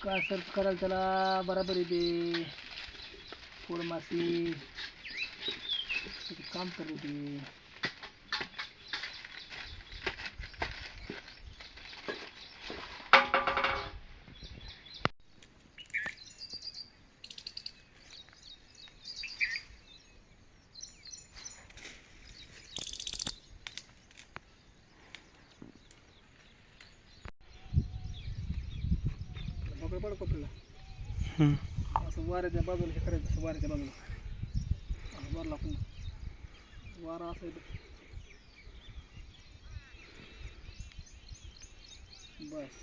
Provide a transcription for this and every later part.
काय सर्च कराल त्याला? बराबर येते फोड मासी काम काम करत हम्म. असं वाऱ्याच्या बाजूला हे करायचं असं वाऱ्याच्या बाजूला. असं वर लागून वारा असं येतो बस.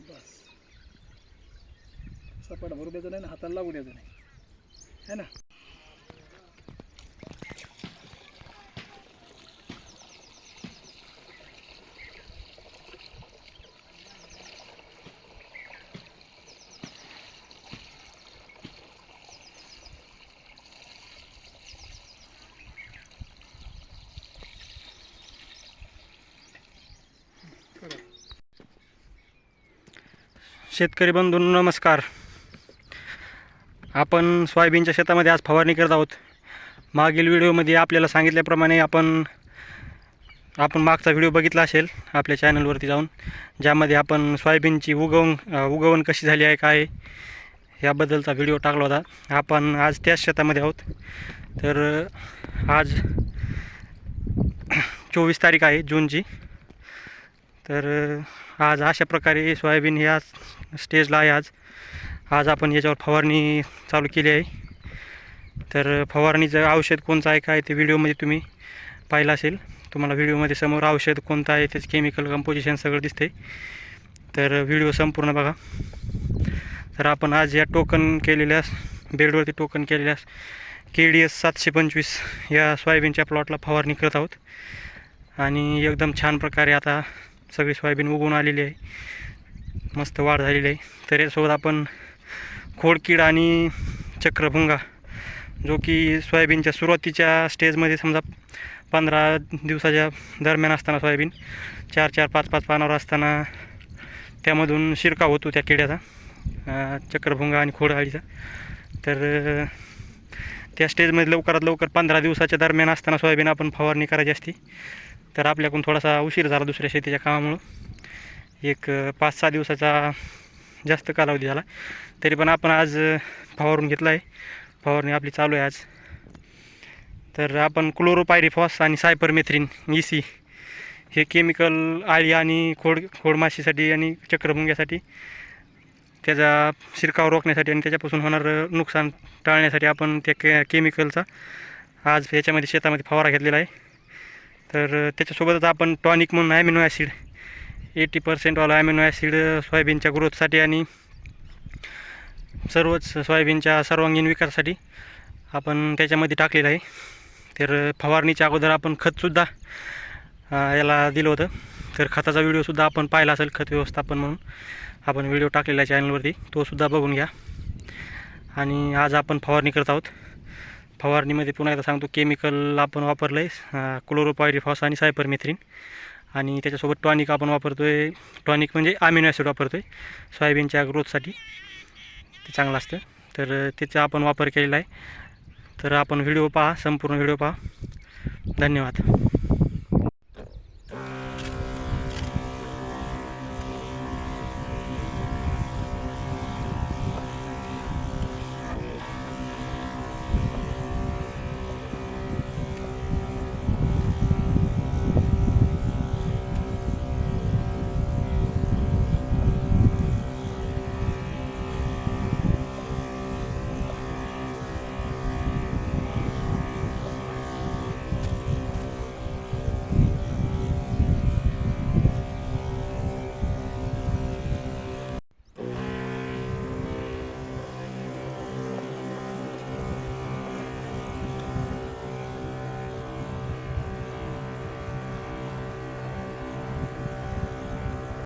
बस. सपाट भरू द्यायचं नाही ना हाताला लागू द्यायचं नाही. है ना? शेतकरी बंधू नमस्कार. आपण सोयाबीनच्या शेतामध्ये आज फवारणी करत आहोत. मागील व्हिडिओमध्ये आपल्याला सांगितल्याप्रमाणे आपण आपण मागचा व्हिडिओ बघितला असेल आपल्या चॅनलवरती जाऊन ज्यामध्ये आपण सोयाबीनची उगवण उगवण कशी झाली आहे काय याबद्दलचा व्हिडिओ टाकला होता. आपण आज त्याच शेतामध्ये आहोत. तर आज चोवीस तारीख आहे जूनची. तर आज अशा प्रकारे सोयाबीन ह्या स्टेजला आहे आज. आज आपण याच्यावर फवारणी चालू केली आहे. तर फवारणीचं औषध कोणतं आहे काय ते व्हिडिओमध्ये तुम्ही पाहिलं असेल. तुम्हाला व्हिडिओमध्ये समोर औषध कोणतं आहे त्याचं केमिकल कंपोजिशन सगळं दिसते तर व्हिडिओ संपूर्ण बघा. तर आपण आज या टोकन केलेल्या बेडवरती टोकन केलेल्या के डी एस सातशे पंचवीस या सोयाबीनच्या प्लॉटला फवारणी करत आहोत. आणि एकदम छान प्रकारे आता सगळी सोयाबीन उगवून आलेली आहे. मस्त वाढ झालेली आहे. तर यासोबत आपण खोडकीड आणि चक्रभुंगा जो की सोयाबीनच्या सुरुवातीच्या स्टेजमध्ये समजा पंधरा दिवसाच्या दरम्यान असताना सोयाबीन चार चार पाच पाच पानावर असताना त्यामधून शिरकाव होतो त्या किड्याचा चक्रभुंगा आणि खोडआळीचा तर त्या स्टेजमध्ये लवकरात लवकर पंधरा दिवसाच्या दरम्यान असताना सोयाबीन आपण फवारणी करायची असते. तर आपल्याकडून थोडासा उशीर झाला दुसऱ्या शेतीच्या कामामुळं. एक पाच सहा दिवसाचा जास्त कालावधी झाला. तरी पण आपण आज फवारून घेतला आहे फवारणी आपली चालू आहे आज. तर आपण क्लोरोपायरिफॉस आणि सायपरमेथ्रिन ई सी हे केमिकल आळी आणि खोड खोडमाशीसाठी आणि चक्रभुंग्यासाठी त्याचा शिरकाव रोखण्यासाठी आणि त्याच्यापासून होणारं नुकसान टाळण्यासाठी आपण त्या के केमिकलचा आज याच्यामध्ये शेतामध्ये फवारा घेतलेला आहे. तर त्याच्यासोबतच आपण टॉनिक म्हणून ॲमिनो ॲसिड एटी पर्सेंटवाला ॲमिनो ॲसिड सोयाबीनच्या ग्रोथसाठी आणि सर्वच सोयाबीनच्या सर्वांगीण विकासासाठी आपण त्याच्यामध्ये टाकलेलं आहे. तर फवारणीच्या अगोदर आपण खतसुद्धा याला दिलं होतं. तर खताचा व्हिडिओसुद्धा आपण पाहिला असेल खत व्यवस्थापन म्हणून. आपण व्हिडिओ टाकलेला आहे चॅनलवरती तोसुद्धा बघून घ्या. आणि आज आपण फवारणी करत आहोत. फवारणीमध्ये पुन्हा एकदा सांगतो केमिकल आपण वापरलं आहे क्लोरोपायरिफॉस आणि सायपरमेथ्रिन आणि त्याच्यासोबत टॉनिक आपण वापरतो आहे टॉनिक म्हणजे आमिनो ॲसिड वापरतो आहे सोयाबीनच्या ग्रोथसाठी ते चांगलं असतं. तर त्याचा आपण वापर केलेला आहे. तर आपण व्हिडिओ पहा संपूर्ण व्हिडिओ पहा. धन्यवाद.